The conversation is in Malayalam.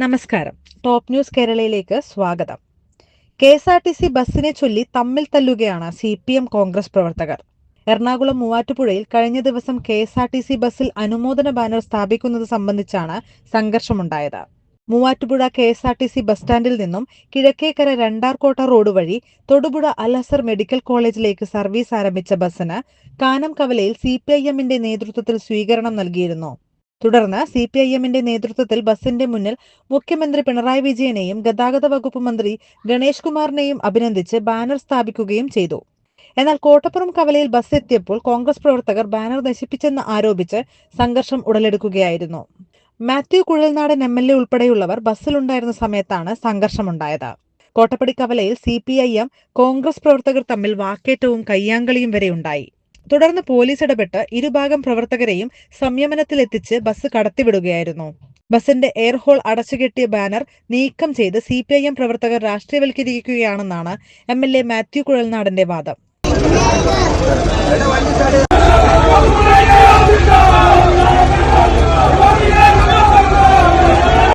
നമസ്കാരം. ടോപ്പ് ന്യൂസ് കേരളയിലേക്ക് സ്വാഗതം. K S R T C ബസ്സിനെ ചൊല്ലി തമ്മിൽ തല്ലുകയാണ് സി പി എം കോൺഗ്രസ് പ്രവർത്തകർ. എറണാകുളം മൂവാറ്റുപുഴയിൽ കഴിഞ്ഞ ദിവസം K S R T C ബസ്സിൽ അനുമോദന ബാനർ സ്ഥാപിക്കുന്നത് സംബന്ധിച്ചാണ് സംഘർഷമുണ്ടായത്. Muvattupuzha K S R T C bus സ്റ്റാൻഡിൽ നിന്നും കിഴക്കേക്കര രണ്ടാർകോട്ട റോഡ് വഴി തൊടുപുഴ അലസർ മെഡിക്കൽ കോളേജിലേക്ക് സർവീസ് ആരംഭിച്ച ബസ്സിന് കാനം കവലയിൽ സി പി ഐ എമ്മിന്റെ നേതൃത്വത്തിൽ സ്വീകരണം നൽകിയിരുന്നു. തുടർന്ന് സി പി ഐ എമ്മിന്റെ നേതൃത്വത്തിൽ ബസിന്റെ മുന്നിൽ മുഖ്യമന്ത്രി പിണറായി വിജയനെയും ഗതാഗത വകുപ്പ് മന്ത്രി ഗണേഷ് കുമാറിനെയും അഭിനന്ദിച്ച് ബാനർ സ്ഥാപിക്കുകയും ചെയ്തു. എന്നാൽ കോട്ടപ്പുറം കവലയിൽ ബസ് എത്തിയപ്പോൾ കോൺഗ്രസ് പ്രവർത്തകർ ബാനർ നശിപ്പിച്ചെന്ന് ആരോപിച്ച് സംഘർഷം ഉടലെടുക്കുകയായിരുന്നു. Mathew Kuzhalnadan M L A ഉൾപ്പെടെയുള്ളവർ ബസ്സിലുണ്ടായിരുന്ന സമയത്താണ് സംഘർഷമുണ്ടായത്. കോട്ടപ്പടി കവലയിൽ C P I M Congress പ്രവർത്തകർ തമ്മിൽ വാക്കേറ്റവും കയ്യാങ്കളിയും വരെ ഉണ്ടായി. തുടർന്ന് പോലീസ് ഇടപെട്ട് ഇരുഭാഗം പ്രവർത്തകരെയും സംയമനത്തിലെത്തിച്ച് ബസ് കടത്തിവിടുകയായിരുന്നു. ബസിന്റെ എയർ ഹോൾ അടച്ചുകെട്ടിയ ബാനർ നീക്കം ചെയ്ത് സി പി ഐ എം പ്രവർത്തകർ രാഷ്ട്രീയവൽക്കരിക്കുകയാണെന്നാണ് എം എൽ എ മാത്യു കുഴൽനാടന്റെ വാദം.